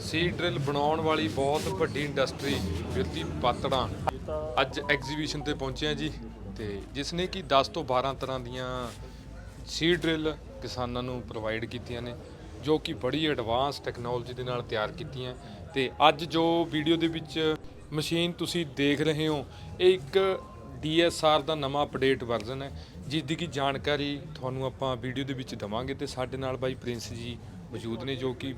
ਸੀ drill ਬਣਾਉਣ ਵਾਲੀ ਬਹੁਤ ਵੱਡੀ ਇੰਡਸਟਰੀ ਬਿਰਤੀ ਪਾਤੜਾਂ ਅੱਜ ਐਗਜ਼ੀਬਿਸ਼ਨ ਤੇ ਪਹੁੰਚੇ ਆ ਜੀ ਤੇ ਜਿਸ ਨੇ ਕਿ 10 ਤੋਂ 12 ਤਰ੍ਹਾਂ ਦੀਆਂ ਸੀ ਡਰਿਲ ਕਿਸਾਨਾਂ ਨੂੰ ਪ੍ਰੋਵਾਈਡ ਕੀਤੀਆਂ ਨੇ, ਜੋ ਕਿ ਬੜੀ ਐਡਵਾਂਸ ਟੈਕਨੋਲੋਜੀ ਦੇ ਨਾਲ ਤਿਆਰ ਕੀਤੀਆਂ। ਤੇ ਅੱਜ ਜੋ ਵੀਡੀਓ ਦੇ ਵਿੱਚ ਮਸ਼ੀਨ ਤੁਸੀਂ ਦੇਖ ਰਹੇ ਹੋ, ਇਹ ਇੱਕ DSR ਦਾ ਨਵਾਂ ਅਪਡੇਟ ਵਰਜ਼ਨ ਹੈ ਜਿਸ ਦੀ ਕੀ ਜਾਣਕਾਰੀ ਤੁਹਾਨੂੰ ਆਪਾਂ ਵੀਡੀਓ ਦੇ ਵਿੱਚ ਦਵਾਂਗੇ ਤੇ ਸਾਡੇ ਨਾਲ ਬਾਈ ਪ੍ਰਿੰਸ ਜੀ ਮੌਜੂਦ ਨੇ, ਜੋ ਕਿ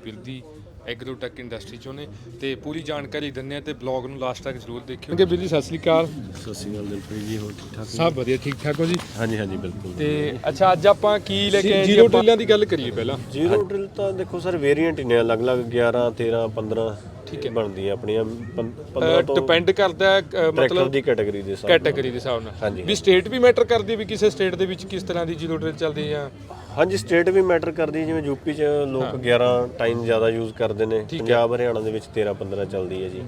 ਐਗਰੋਟੈਕ ਇੰਡਸਟਰੀ ਚੋਂ ਨੇ ਤੇ ਪੂਰੀ ਜਾਣਕਾਰੀ ਦਿੰਨੇ ਆ ਤੇ ਬਲੌਗ ਨੂੰ ਲਾਸਟ ਤੱਕ ਜ਼ਰੂਰ ਦੇਖਿਓ। ਕਿ ਬਿਰਦੀ ਸਤਿ ਸ੍ਰੀ ਅਕਾਲ। ਸਤਿ ਸ਼੍ਰੀ ਅਕਾਲ ਦਿਲਪ੍ਰੀਤ ਜੀ ਹੋਰ ਠੀਕ ਠਾਕ ਸਭ ਵਧੀਆ ਠੀਕ ਠਾਕ ਹੋ ਜੀ? ਹਾਂਜੀ ਹਾਂਜੀ ਬਿਲਕੁਲ। ਤੇ ਅੱਛਾ ਅੱਜ ਆਪਾਂ ਕੀ ਲੈ ਕੇ ਆਏ ਜੀ ਡਰਿਲਾਂ ਦੀ ਗੱਲ ਕਰੀਏ ਪਹਿਲਾਂ। ਜ਼ੀਰੋ ਡਰਿਲ ਤਾਂ ਦੇਖੋ ਸਰ ਵੇਰੀਐਂਟ ਹੀ ਨੇ ਅਲੱਗ-ਅਲੱਗ 11 13 15 ਠੀਕ ਹੈ। ਬਣਦੀਆਂ ਆਪਣੀਆਂ ਪੰ- 15 ਤੋਂ ਡਿਪੈਂਡ ਕਰਦਾ ਹੈ ਅ, ਟਰੈਕਟਰ ਮਤਲਬ ਦੀ ਕੈਟਾਗਰੀ ਦੇ ਹਿਸਾਬ ਕੈਟਾਗਰੀ ਦੇ ਹਿਸਾਬ ਨਾਲ। ਹਾਂਜੀ। ਵੀ ਸਟੇਟ ਵੀ ਮੈਟਰ ਕਰਦੀ ਹੈ ਵੀ ਕਿਸੇ ਸਟੇਟ ਦੇ ਵਿੱਚ ਕਿਸ ਤਰ੍ਹਾਂ ਦੀ ਜ਼ੀਰੋ ਡਰਿਲ ਚੱਲਦੀ ਆ? ਹਾਂਜੀ ਸਟੇਟ ਵੀ ਮੈਟਰ ਕਰਦੀ ਜਿਵੇਂ ਯੂਪੀ 'ਚ ਲੋਕ 11 ਟਾਈਮ ਜ਼ਿਆਦਾ ਯੂਜ਼ ਕਰਦੇ ਨੇ। ਪੰਜਾਬ ਹਰਿਆਣਾ ਦੇ ਵਿੱਚ 13 15 ਚੱਲਦੀ ਹੈ ਜੀ।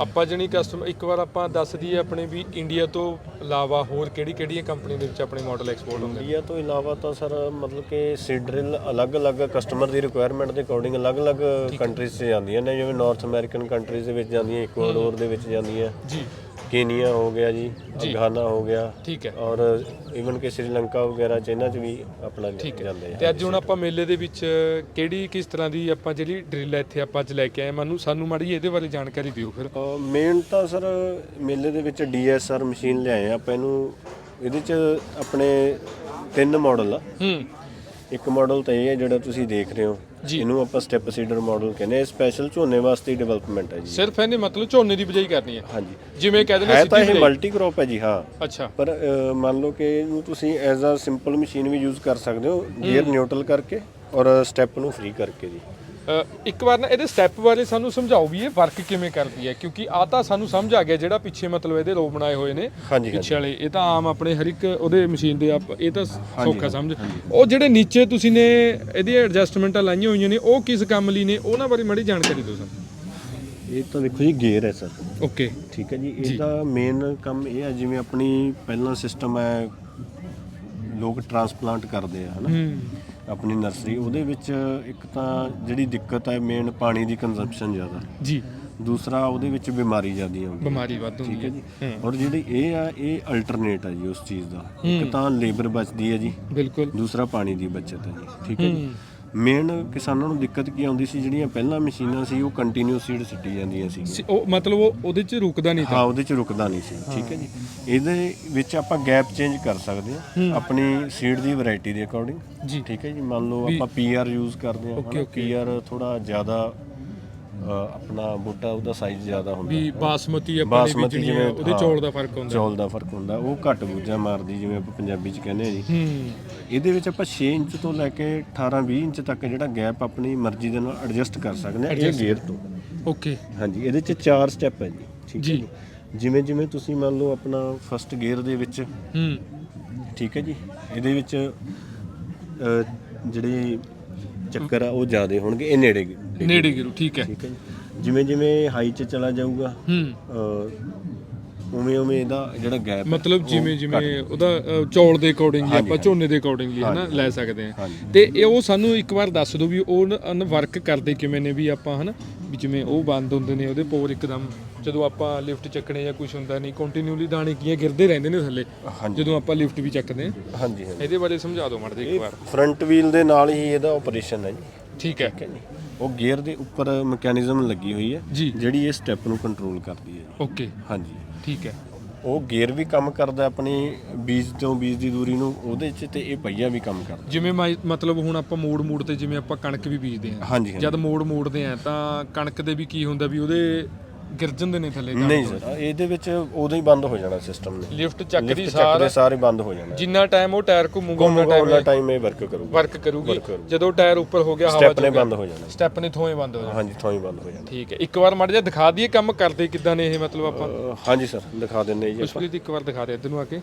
ਆਪਾਂ ਜਣੀ ਕਸਟਮ ਇੱਕ ਵਾਰ ਆਪਾਂ ਦੱਸ ਦਈਏ ਆਪਣੇ ਵੀ ਇੰਡੀਆ ਤੋਂ ਇਲਾਵਾ ਹੋਰ ਕਿਹੜੀ ਕਿਹੜੀਆਂ ਕੰਪਨੀ ਦੇ ਵਿੱਚ ਆਪਣੇ ਮਾਡਲ ਐਕਸਪੋਰਟ ਹੁੰਦੇ ਨੇ? ਇੰਡੀਆ ਤੋਂ ਇਲਾਵਾ ਤਾਂ ਸਰ ਮਤਲਬ ਕਿ ਸੀਡਰਿਲ ਅਲੱਗ-ਅਲੱਗ ਕਸਟਮਰ ਦੀ ਰਿਕੁਆਇਰਮੈਂਟ ਦੇ ਅਕੋਰਡਿੰਗ ਅਲੱਗ-ਅਲੱਗ ਕੰਟਰੀਜ਼ 'ਚ ਜਾਂਦੀਆਂ ਨੇ ਜਿਵੇਂ ਨਾਰਥ ਅਮਰੀਕਨ ਕੰਟਰੀਜ਼ ਦੇ ਵਿੱਚ ਜਾਂਦੀਆਂ ਇਕਵਾਡੋਰ ਦੇ ਵਿੱਚ ਜਾਂਦੀਆਂ। ਜੀ। ਕੀਨੀਆ ਹੋ ਗਿਆ ਜੀ ਗਾਨਾ ਹੋ ਗਿਆ। ਠੀਕ ਹੈ। ਔਰ ਇਵਨ ਕਿ ਸ੍ਰੀਲੰਕਾ ਵਗੈਰਾ ਚ ਇਹਨਾਂ ਚ ਵੀ ਆਪਣਾ ਜਾਂਦੇ ਆ। ਤੇ ਅੱਜ ਹੁਣ ਆਪਾਂ ਮੇਲੇ ਦੇ ਵਿੱਚ ਕਿਹੜੀ ਕਿਸ ਤਰ੍ਹਾਂ ਦੀ ਆਪਾਂ ਜਿਹੜੀ ਡਰਿਲ ਇੱਥੇ ਆਪਾਂ ਅੱਜ ਲੈ ਕੇ ਆਏ ਮੈਨੂੰ ਸਾਨੂੰ ਮਾੜੀ ਇਹਦੇ ਬਾਰੇ ਜਾਣਕਾਰੀ ਦਿਓ ਫਿਰ। ਮੇਨ ਤਾਂ ਸਰ ਮੇਲੇ ਦੇ ਵਿੱਚ ਡੀਐਸਆਰ ਮਸ਼ੀਨ ਲਿਆਏ ਆ। ਆਪਾਂ ਇਹਨੂੰ ਇਹਦੇ ਚ ਆਪਣੇ ਤਿੰਨ ਮਾਡਲ ਆ। ਹੂੰ। ਇੱਕ ਮਾਡਲ ਤਾਂ ਇਹ ਹੈ ਜਿਹੜਾ ਤੁਸੀਂ ਦੇਖ ਰਹੇ ਹੋ। ਇਹਨੂੰ ਆਪਾਂ ਸਟੈਪ ਸੀਡਰ ਮਾਡਲ ਕਹਿੰਦੇ ਆ ਸਪੈਸ਼ਲ ਝੋਨੇ ਵਾਸਤੇ ਡਿਵੈਲਪਮੈਂਟ ਹੈ ਜੀ। ਸਿਰਫ ਇਹਨੇ ਮਤਲਬ ਝੋਨੇ ਦੀ ਬਿਜਾਈ ਕਰਨੀ ਹੈ? ਹਾਂਜੀ। ਜਿਵੇਂ ਕਹਿੰਦੇ ਨੇ ਹੈ ਤਾਂ ਇਹ ਬਿਜਾਈ। ਮਲਟੀ ਕ੍ਰੋਪ ਹੈ ਜੀ ਹਾਂ। ਅੱਛਾ। ਪਰ ਅ, ਮੰਨ ਲਓ ਕਿ ਇਹਨੂੰ ਤੁਸੀਂ ਐਜ਼ ਅ ਸਿੰਪਲ ਮਸ਼ੀਨ ਵੀ ਯੂਜ਼ ਕਰ ਸਕਦੇ ਹੋ ਗੀਅਰ ਨਿਊਟਰਲ ਕਰਕੇ ਔਰ ਸਟੈਪ ਨੂੰ ਫ੍ਰੀ ਕਰਕੇ ਜੀ। ਇੱਕ ਵਾਰ ਨਾ ਇਹਦੇ ਸਟੈਪ ਬਾਰੇ ਸਾਨੂੰ ਸਮਝਾਓ ਵੀ ਇਹ ਵਰਕ ਕਿਵੇਂ ਕਰਦੀ ਹੈ ਕਿਉਂਕਿ ਆ ਤਾਂ ਸਾਨੂੰ ਸਮਝ ਆ ਗਿਆ ਜਿਹੜਾ ਪਿੱਛੇ ਮਤਲਬ ਇਹਦੇ ਰੋ ਬਣਾਏ ਹੋਏ ਨੇ ਪਿੱਛੇ ਵਾਲੇ। ਇਹ ਤਾਂ ਆਮ ਆਪਣੇ ਹਰ ਇੱਕ ਉਹਦੇ ਮਸ਼ੀਨ ਦੇ ਆਪ ਇਹ ਤਾਂ ਸੌਖਾ ਸਮਝ। ਉਹ ਜਿਹੜੇ ਨੀਚੇ ਤੁਸੀਂ ਨੇ ਇਹਦੀ ਐਡਜਸਟਮੈਂਟਾਂ ਲਾਈਆਂ ਹੋਈਆਂ ਨੇ ਉਹ ਕਿਸ ਕੰਮ ਲਈ ਨੇ ਉਹਨਾਂ ਬਾਰੇ ਮਾੜੀ ਜਾਣਕਾਰੀ ਦਿਓ ਸਾਨੂੰ ਇਹ ਤਾਂ ਦੇਖੋ ਜੀ ਗੇਅਰ ਹੈ ਸਰ। ਓਕੇ ਠੀਕ ਹੈ ਜੀ ਇਹਦਾ ਮੇਨ ਕੰਮ ਇਹ ਹੈ ਜਿਵੇਂ ਆਪਣੀ ਪਹਿਲਾਂ ਸਿਸਟਮ ਹੈ ਲੋਕ ਟਰਾਂਸਪਲਾਂਟ ਕਰਦੇ ਆ ਹਨਾ। ਆਪਣੀ ਨਰਸਰੀ ਉਹਦੇ ਵਿੱਚ ਇੱਕ ਤਾਂ ਜਿਹੜੀ ਦਿੱਕਤ ਹੈ ਮੇਨ ਪਾਣੀ ਦੀ ਕੰਜ਼ੰਪਸ਼ਨ ਜ਼ਿਆਦਾ। ਜੀ। ਦੂਸਰਾ ਉਹਦੇ ਵਿੱਚ ਬਿਮਾਰੀ ਜ਼ਿਆਦੀ ਆਉਂਦੀ ਬਿਮਾਰੀ ਵੱਧ ਹੁੰਦੀ ਠੀਕ ਹੈ ਜੀ? ਔਰ ਜਿਹੜੀ ਇਹ ਆ ਇਹ ਅਲਟਰਨੇਟ ਹੈ ਜੀ ਉਸ ਚੀਜ਼ ਦਾ। ਇੱਕ ਤਾਂ ਲੇਬਰ ਬਚਦੀ ਹੈ ਜੀ। ਬਿਲਕੁਲ। ਦੂਸਰਾ ਪਾਣੀ ਦੀ ਬਚਤ ਹੈ ਜੀ। ਠੀਕ ਹੈ ਜੀ? ਮੇਨ ਕਿਸਾਨਾਂ ਨੂੰ ਦਿੱਕਤ ਕੀ ਆਉਂਦੀ ਸੀ? ਜਿਹੜੀਆਂ ਪਹਿਲਾਂ ਮਸ਼ੀਨਾਂ ਸੀ ਉਹ ਕੰਟੀਨਿਊ ਸੀਡ ਸਿੱਟੀ ਜਾਂਦੀਆਂ ਸੀ। ਸੀ- ਉਹ ਮਤਲਬ ਉਹ ਉਹਦੇ 'ਚ ਰੁਕਦਾ ਨਹੀਂ ਹਾਂ ਉਹਦੇ ਚ ਰੁਕਦਾ ਨਹੀਂ ਸੀ। ਠੀਕ ਹੈ ਜੀ। ਇਹਦੇ ਵਿੱਚ ਆਪਾਂ ਗੈਪ ਚੇਂਜ ਕਰ ਸਕਦੇ ਹਾਂ। ਆਪਣੀ ਸੀਡ ਦੀ ਵੈਰਾਈਟੀ ਦੇ ਅਕੋਰਡਿੰਗ ਜੀ। ਠੀਕ ਹੈ ਜੀ। ਮੰਨ ਲਓ ਆਪਾਂ ਪੀਆਰ ਯੂਜ਼ ਕਰਦੇ ਹਾਂ। ਪੀਆਰ ਥੋੜਾ ਜ਼ਿਆਦਾ ਆਪਣਾ ਬੂਟਾ ਉਹਦਾ ਸਾਈਜ਼ ਜ਼ਿਆਦਾ ਹੁੰਦਾ। ਵੀ ਬਾਸਮਤੀ ਆਪਾਂ ਨੇ ਬਾਸਮਤੀ ਬੀਜਣੀ ਹੈ ਜਿਵੇਂ ਉਹਦੇ ਚੌਲ ਦਾ ਫ਼ਰਕ ਹੁੰਦਾ। ਚੌਲ ਦਾ ਫ਼ਰਕ ਹੁੰਦਾ। ਉਹ ਘੱਟ ਬੂਝਾ ਮਾਰਦੀ ਜਿਵੇਂ ਆਪਾਂ ਪੰਜਾਬੀ ਚ ਕਹਿੰਦੇ ਆ ਜੀ। ਹੂੰ। ਇਹਦੇ ਵਿੱਚ ਆਪਾਂ 6 ਇੰਚ ਤੋਂ ਲੈ ਕੇ 18 20 ਇੰਚ ਤੱਕ ਜਿਹੜਾ ਗੈਪ ਆਪਣੀ ਮਰਜ਼ੀ ਦੇ ਨਾਲ ਐਡਜਸਟ ਕਰ ਸਕਦੇ ਹਾਂ ਇਹ ਗੇਅਰ ਤੋਂ। ਓਕੇ ਹਾਂਜੀ ਇਹਦੇ ਚ ਚਾਰ ਸਟੈਪ ਹੈ ਜੀ ਠੀਕ ਹੈ ਜੀ। ਜੀ। ਜਿਵੇਂ ਜਿਵੇਂ ਤੁਸੀਂ ਮੰਨ ਲਓ ਆਪਣਾ ਫਸਟ ਗੇਅਰ ਦੇ ਵਿੱਚ ਹੂੰ। ਠੀਕ ਹੈ ਜੀ ਇਹਦੇ ਵਿੱਚ ਅ, ਜਿਹੜੇ ਚੱਕਰ ਆ ਉਹ ਜ਼ਿਆਦੇ ਹੋਣਗੇ ਇਹ ਨੇੜੇ ਨੇੜੇ ਗਿਰੂ ਠੀਕ ਹੈ। ਠੀਕ ਹੈ ਜੀ। ਜਿਵੇਂ ਜਿਵੇਂ ਹਾਈ 'ਚ ਚਲਾ ਜਾਊਗਾ ਹੂੰ। ਉਵੇਂ ਉਵੇਂ ਇਹਦਾ ਜਿਹੜਾ ਗੈਪ ਮਤਲਬ ਜਿਵੇਂ ਜਿਵੇਂ ਉਹਦਾ ਅ, ਚੌਲ ਦੇ ਅਕੋਰਡਿੰਗਲੀ ਆਪਾਂ ਝੋਨੇ ਦੇ ਅਕੋਰਡਿੰਗਲੀ ਹਨਾ ਲੈ ਸਕਦੇ ਹਾਂ। ਹਾਂਜੀ। ਤੇ ਇਹ ਉਹ ਸਾਨੂੰ ਇੱਕ ਵਾਰ ਦੱਸ ਦਿਓ ਵੀ ਉਹ ਅਨ ਵਰਕ ਕਰਦੇ ਕਿਵੇਂ ਨੇ ਵੀ ਆਪਾਂ ਹਨਾ? ਵੀ ਜਿਵੇਂ ਉਹ ਬੰਦ ਹੁੰਦੇ ਨੇ ਉਹਦੇ ਪੋਰ ਇੱਕਦਮ ਜਦੋਂ ਆਪਾਂ ਲਿਫਟ ਚੱਕਣੇ ਜਾਂ ਕੁਝ ਹੁੰਦਾ ਨਹੀਂ ਕੰਟੀਨਿਊਲੀ ਦਾਣੇ ਕੀਆਂ ਗਿਰਦੇ ਰਹਿੰਦੇ ਨੇ ਥੱਲੇ ਹਾਂਜੀ। ਜਦੋਂ ਆਪਾਂ ਲਿਫਟ ਵੀ ਚੱਕਦੇ ਹਾਂ। ਹਾਂਜੀ ਹਾਂਜੀ। ਇਹਦੇ ਬਾਰੇ ਸਮਝਾ ਦਿਓ ਮੜ ਇੱਕ ਵਾਰ। ਫਰੰਟ ਵੀਲ ਦੇ ਨਾਲ ਹੀ ਇਹਦਾ ਆਪਰੇਸ਼ਨ ਹੈ ਜੀ। ਠੀਕ ਹੈ। ਉਹ ਗੇਅਰ ਦੇ ਉੱਪਰ ਮੈਕੈਨਿਜ਼ਮ ਲੱਗੀ ਹੋਈ ਹੈ ਜੀ। ਜਿਹੜੀ ਇਹ ਸਟੈਪ ਨੂੰ ਕੰਟਰੋਲ ਕਰਦੀ ਹੈ ਜੀ। ਓਕੇ ਹਾਂਜੀ। ਠੀਕ ਹੈ। ਉਹ ਗੇਅਰ ਵੀ ਕੰਮ ਕਰਦਾ ਆਪਣੀ ਬੀਜ ਤੋਂ ਬੀਜ ਦੀ ਦੂਰੀ ਨੂੰ ਉਹਦੇ 'ਚ ਤੇ ਇਹ ਪਹੀਆ ਵੀ ਕੰਮ ਕਰਦਾ। ਜਿਵੇਂ ਮਤਲਬ ਹੁਣ ਆਪਾਂ ਮੋੜ ਮੋੜ ਤੇ ਜਿਵੇਂ ਆਪਾਂ ਕਣਕ ਵੀ ਬੀਜਦੇ ਹਾਂਜੀ ਹਾਂਜੀ। ਜਦ ਮੋੜ ਮੋੜਦੇ ਆ ਤਾਂ ਕਣਕ ਦੇ ਵੀ ਕੀ ਹੁੰਦਾ ਵੀ ਉਹਦੇ ਗਿਰ ਜਾਂਦੇ ਨੇ ਥੱਲੇ। ਨਹੀਂ ਸਰ ਇਹਦੇ ਵਿੱਚ ਉਦੋਂ ਹੀ ਬੰਦ ਹੋ ਜਾਣਾ ਸਿਸਟਮ ਨੇ। ਲਿਫਟ ਚੱਕਦੀ ਲਿਫਟ ਸਾਰ। ਚੱਕਦੇ ਸਾਰੇ ਬੰਦ ਹੋ ਜਾਣਾ। ਜਿੰਨਾ ਟਾਈਮ ਉਹ ਟਾਇਰ ਘੁੰਮੂਗਾ ਉਹਨਾਂ ਘੁੰਮੂਗਾ ਟਾਈਮ ਉਹਨਾਂ ਟਾਈਮ ਇਹ ਵਰਕ ਕਰੂਗਾ। ਵਰਕ ਕਰੂਗੀ। Work ਕਰੂਗੀ। ਜਦੋਂ ਟਾਇਰ ਉੱਪਰ ਹੋ ਗਿਆ ਹਵਾ ਸਟੈਪ ਨੇ ਬੰਦ ਹੋ ਜਾਣਾ। ਸਟੈਪ ਨੇ ਥੋਏ ਬੰਦ ਹੋ ਜਾਣਾ। ਹਾਂਜੀ ਥੋਂ ਹੀ ਬੰਦ ਹੋ ਜਾਣਾ। ਠੀਕ ਹੈ। ਇੱਕ ਵਾਰ ਮੜ ਜਾ ਦਿਖਾ ਦਈਏ ਕੰਮ ਕਰਦੇ ਕਿੱਦਾਂ ਨੇ ਇਹ ਮਤਲਬ ਆਪਾਂ। ਅਹ ਹਾਂਜੀ ਸਰ ਦਿਖਾ ਦਿੰਨੇ ਜੀ ਆਪਾਂ। ਖੁਸ਼ਪ੍ਰੀਤ ਇੱਕ ਵਾਰ ਦਿਖਾ ਦੇ ਇੱਧਰ ਨੂੰ ਆ ਕੇ।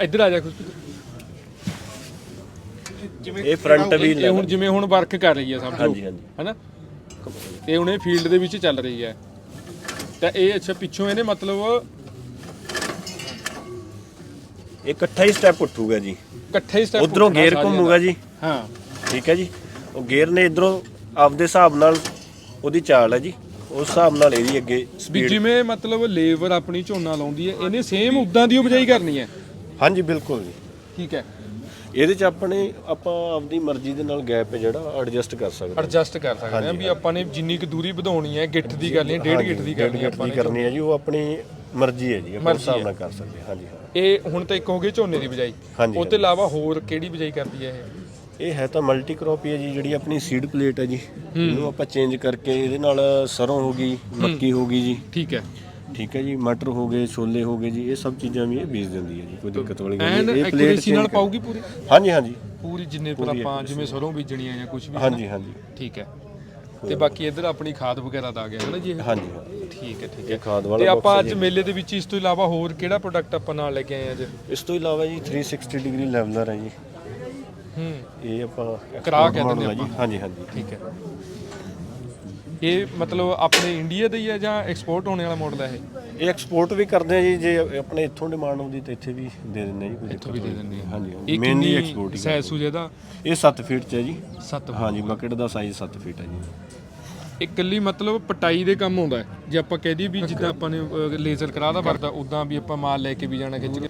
ਇੱਧਰ ਆ ਜਾ ਖੁਸ਼ਪ੍ਰੀਤ ਇਹ ਫਰੰਟ ਇਹ ਹੁਣ ਜਿਵੇਂ ਹੁਣ ਵਰਕ ਕਰ ਰਹੀ ਹੈ ਸਭ ਹਾਂਜੀ ਹਾਂਜੀ। ਹੈਨਾ? ਤੇ ਹੁਣ ਇਹ ਫੀਲਡ ਦੇ ਵਿੱਚ ਚੱਲ ਰਹੀ ਹੈ। ਤਾਂ ਇਹ ਅੱਛਾ ਪਿੱਛੋਂ ਇਹਨੇ ਮਤਲਬ ਇਹ ਇਕੱਠਾ ਹੀ ਸਟੈਪ ਉੱਠੂਗਾ ਜੀ। ਇਕੱਠੇ ਹੀ ਸਟੈਪ ਉਧਰੋਂ ਗੇਅਰ ਘੁੰਮੂਗਾ ਜੀ। ਹਾਂ। ਠੀਕ ਹੈ ਜੀ। ਉਹ ਗੇਅਰ ਨੇ ਇਧਰੋਂ ਆਪਦੇ ਹਿਸਾਬ ਨਾਲ ਉਹਦੀ ਚਾਲ ਹੈ ਜੀ। ਉਸ ਹਿਸਾਬ ਨਾਲ ਇਹਦੀ ਅੱਗੇ ਵੀ ਸਪੀਡ ਜਿਵੇਂ ਮਤਲਬ ਲੇਬਰ ਆਪਣੀ ਝੋਨਾ ਲਾਉਂਦੀ ਹੈ ਇਹਨੇ ਸੇਮ ਉਦਾਂ ਦੀ ਬਿਜਾਈ ਕਰਨੀ ਹੈ। ਹਾਂਜੀ ਬਿਲਕੁਲ ਜੀ। ਠੀਕ ਹੈ। ਇਹਦੇ ਚ ਆਪਣੇ ਆਪਾਂ ਆਪਦੀ ਮਰਜ਼ੀ ਦੇ ਨਾਲ ਗੈਪ ਹੈ ਜਿਹੜਾ ਐਡਜਸਟ ਕਰ ਸਕਦੇ ਹਾਂ। ਐਡਜਸਟ ਕਰ ਸਕਦੇ ਹਾਂ ਵੀ ਆਪਾਂ ਨੇ ਜਿੰਨੀ ਕੁ ਦੂਰੀ ਵਧਾਉਣੀ ਹੈ ਗਿੱਠ ਦੀ ਕਰਨੀ ਹੈ ਡੇਢ ਗਿੱਠ ਦੀ ਕਰਨੀ ਆਪਾਂ ਨੇ। ਕਰਨੀ ਹੈ ਜੀ ਉਹ ਆਪਣੀ ਮਰਜ਼ੀ ਹੈ ਜੀ ਆਪਾਂ ਹਿਸਾਬ ਨਾਲ ਕਰ ਸਕਦੇ ਹਾਂ ਹਾਂਜੀ ਇਹ ਹੁਣ ਤਾਂ ਇੱਕ ਹੋ ਗਈ ਝੋਨੇ ਦੀ ਬਿਜਾਈ। ਉਹ ਤੋਂ ਇਲਾਵਾ ਹੋਰ ਕਿਹੜੀ ਬਿਜਾਈ ਕਰਦੀ ਹੈ ਇਹ? ਇਹ ਹੈ ਤਾਂ ਮਲਟੀ ਕ੍ਰੌਪ ਹੀ ਹੈ ਜੀ ਜਿਹੜੀ ਆਪਣੀ ਸੀਡ ਪਲੇਟ ਹੈ ਜੀ। ਇਹਨੂੰ ਆਪਾਂ ਚੇਂਜ ਕਰਕੇ ਇਹਦੇ ਨਾਲ ਸਰੋਂ ਹੋ ਗਈ ਮੱਕੀ ਹੋ ਗਈ ਜੀ। ਠੀਕ ਹੈ। ਠੀਕ ਹੈ ਜੀ ਮਟਰ ਹੋ ਗਏ ਛੋਲੇ ਹੋ ਗਏ ਜੀ ਇਹ ਸਭ ਚੀਜ਼ਾਂ ਵੀ ਇਹ ਬੀਜ ਦਿੰਦੀ ਹੈ ਜੀ ਕੋਈ ਦਿੱਕਤ ਵਾਲੀ ਗੱਲ ਨਹੀਂ ਇਹ ਪਲੇਟ ਐਕੂਰੇਸੀ ਨਾਲ ਪਾਉਗੀ ਪੂਰੀ? ਹਾਂਜੀ ਹਾਂਜੀ। ਪੂਰੀ ਜਿੰਨੇ ਪਰ ਆਪਾਂ ਜਿਵੇਂ ਸਰੋਂ ਬੀਜਣੀ ਹੈ ਜਾਂ ਕੁਝ ਵੀ ਹਾਂਜੀ ਹਾਂਜੀ। ਠੀਕ ਹੈ। ਤੇ ਬਾਕੀ ਇੱਧਰ ਆਪਣੀ ਖਾਦ ਵਗੈਰਾ ਦਾ ਆ ਗਿਆ ਹੈ ਨਾ ਜੀ ਇਹ? ਹਾਂਜੀ ਹਾਂ। ਠੀਕ ਹੈ ਠੀਕ ਇਹ ਹੈ ਖਾਦ ਤੇ ਆਪਾਂ ਅੱਜ ਮੇਲੇ ਦੇ ਵਿੱਚ ਇਸ ਤੋਂ ਇਲਾਵਾ ਹੋਰ ਕਿਹੜਾ ਪ੍ਰੋਡਕਟ ਆਪਾਂ ਨਾਲ ਲੈ ਕੇ ਆਏ ਅੱਜ? ਇਸ ਤੋਂ ਇਲਾਵਾ ਜੀ 360 ਡਿਗਰੀ ਲੈਵਲਰ ਹੈ ਜੀ। ਹੂੰ। ਇਹ ਆਪਾਂ ਕਰਾ export ਕੇ ਦਿੰਦੇ model ਹੈ ਜੀ ਹਾਂਜੀ ਹਾਂਜੀ। ਠੀਕ ਹੈ। ਇਹ ਮਤਲਬ ਆਪਣੇ ਇੰਡੀਆ ਦਾ ਹੀ ਹੈ ਜਾਂ ਐਕਸਪੋਰਟ ਹੋਣੇ ਵਾਲਾ ਮਾਡਲ ਹੈ ਇਹ? ਇਹ ਐਕਸਪੋਰਟ ਵੀ ਕਰਦੇ ਆ ਜੀ ਜੇ ਆਪਣੇ ਇੱਥੋਂ ਡਿਮਾਂਡ ਹੁੰਦੀ ਤਾਂ ਇੱਥੇ ਵੀ ਦੇ ਦਿੰਦੇ ਆ ਜੀ ਕੋਈ ਇੱਥੋਂ ਵੀ ਦੇ ਦਿੰਦੇ ਆ। ਹਾਂਜੀ ਇਹ ਮੇਨਲੀ ਐਕਸਪੋਰਟ ਹੀ ਸਾਈਜ਼ ਸੂਜ ਇਹਦਾ? ਇਹ 7 ਫੀਟ ਚ ਹੈ ਜੀ। 7 ਹਾਂਜੀ ਬਕਟ ਦਾ ਸਾਈਜ਼ 7 ਫੀਟ ਹੈ ਜੀ। ਇਹ ਇਕੱਲੀ ਮਤਲਬ ਪਟਾਈ ਦੇ ਕੰਮ ਆਉਂਦਾ ਜੇ ਆਪਾਂ ਕਹਿ ਦਈਏ ਵੀ ਜਿੱਦਾਂ ਆਪਾਂ ਨੇ ਲੇਜ਼ਰ ਕਰਾਦਾ ਵਰਦਾ ਉਦਾਂ ਵੀ ਆਪਾਂ ਮਾਲ ਲੈ ਕੇ ਵੀ ਜਾਣਾ ਖਿੱਚ ਕੇ।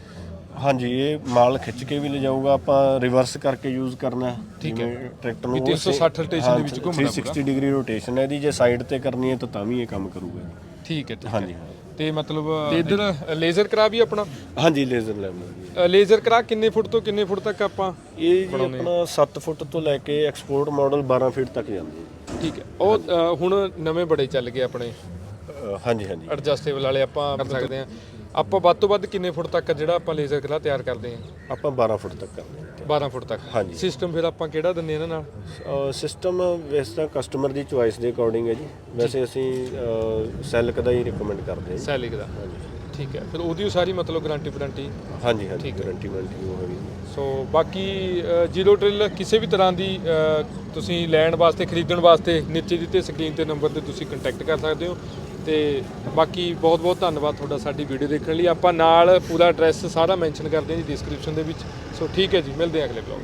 ਹਾਂਜੀ ਇਹ ਮਾਲ ਖਿੱਚ ਕੇ ਵੀ ਲਿਜਾਊਗਾ ਆਪਾਂ ਰਿਵਰਸ ਕਰਕੇ ਯੂਜ਼ ਕਰਨਾ ਠੀਕ ਹੈ। ਟਰੈਕਟਰ ਨੂੰ ਵੀ 360 rotation ਦੇ ਵਿੱਚ ਘੁੰਮਣਾ 360 ਡਿਗਰੀ ਰੋਟੇਸ਼ਨ ਹੈ ਇਹਦੀ ਜੇ ਸਾਈਡ ਤੇ ਕਰਨੀ ਹੈ ਤਾਂ ਤਾਂ ਵੀ ਇਹ ਕੰਮ ਕਰੂਗਾ। ਜੀ ਠੀਕ ਹੈ ਠੀਕ ਹਾਂਜੀ ਤੇ ਮਤਲਬ ਇਧਰ ਲੇਜ਼ਰ ਕਰਾ ਵੀ ਆਪਣਾ? ਹਾਂਜੀ ਲੇਜ਼ਰ ਲੈਵਲ ਲੇਜ਼ਰ ਕਰਾ ਕਿੰਨੇ ਫੁੱਟ ਤੋਂ ਕਿੰਨੇ ਫੁੱਟ ਤੱਕ ਆਪਾਂ ਇਹ ਜੀ ਆਪਣਾ 7 ਫੁੱਟ ਤੋਂ ਲੈ ਕੇ ਐਕਸਪੋਰਟ ਮਾਡਲ 12 ਫੀਟ ਤੱਕ ਜਾਂਦੇ ਠੀਕ ਹੈ। ਉਹ ਹੁਣ ਨਵੇਂ ਬੜੇ ਚੱਲ ਗਏ ਆਪਣੇ ਹਾਂਜੀ ਹਾਂਜੀ। ਐਡਜਸਟੇਬਲ ਵਾਲੇ ਆਪਾਂ ਕਰ ਸਕਦੇ ਹਾਂ। ਆਪਾਂ ਵੱਧ ਤੋਂ ਵੱਧ ਕਿੰਨੇ ਫੁੱਟ ਤੱਕ ਜਿਹੜਾ ਆਪਾਂ ਲੇਜ਼ਰ ਕਰਾ ਤਿਆਰ ਕਰਦੇ ਹਾਂ? ਆਪਾਂ 12 ਫੁੱਟ ਤੱਕ ਕਰਦੇ ਹਾਂ 12 ਫੁੱਟ ਤੱਕ। ਹਾਂਜੀ। ਸਿਸਟਮ ਫਿਰ ਆਪਾਂ ਕਿਹੜਾ ਦਿੰਦੇ ਇਹਨਾਂ ਨਾਲ? ਸਿਸਟਮ ਵੈਸੇ ਤਾਂ ਕਸਟਮਰ ਦੀ ਚੁਆਇਸ ਦੇ ਅਕੋਰਡਿੰਗ ਹੈ ਜੀ। ਵੈਸੇ ਅਸੀਂ ਸੈਲਕ ਦਾ ਹੀ ਰეკਮੈਂਡ ਕਰਦੇ ਹਾਂ। ਸੈਲਿਕ ਦਾ ਠੀਕ ਹੈ। ਫਿਰ ਉਹਦੀ ਸਾਰੀ ਮਤਲਬ ਗਾਰੰਟੀ ਵਾਰੰਟੀ? ਹਾਂਜੀ ਹਾਂਜੀ। ਗਾਰੰਟੀ ਵਾਰੰਟੀ ਉਹ ਹੈਗੀ ਸੋ ਬਾਕੀ ਜ਼ੀਰੋ ਟ੍ਰਿਲ ਕਿਸੇ ਵੀ ਤਰ੍ਹਾਂ ਦੀ ਅ, ਤੁਸੀਂ ਲੈਣ ਵਾਸਤੇ ਖਰੀਦਣ ਵਾਸਤੇ ਨੀਚੇ ਦਿੱਤੇ ਸਕਰੀਨ ਤੇ ਨੰਬਰ ਤੇ ਤੁਸੀਂ ਕੰਟੈਕਟ ਕਰ ਸਕਦੇ ਹੋ। ਤੇ ਬਾਕੀ ਬਹੁਤ ਬਹੁਤ ਧੰਨਵਾਦ ਤੁਹਾਡਾ ਸਾਡੀ ਵੀਡੀਓ ਦੇਖਣ ਲਈ। ਆਪਾਂ ਨਾਲ ਪੂਰਾ ਐਡਰੈਸ ਸਾਰਾ ਮੈਂਸ਼ਨ ਕਰਦੇ ਹਾਂ ਜੀ ਡਿਸਕ੍ਰਿਪਸ਼ਨ ਦੇ ਵਿੱਚ। ਸੋ ਠੀਕ ਹੈ ਜੀ, ਮਿਲਦੇ ਹਾਂ ਅਗਲੇ ਬਲੌਗ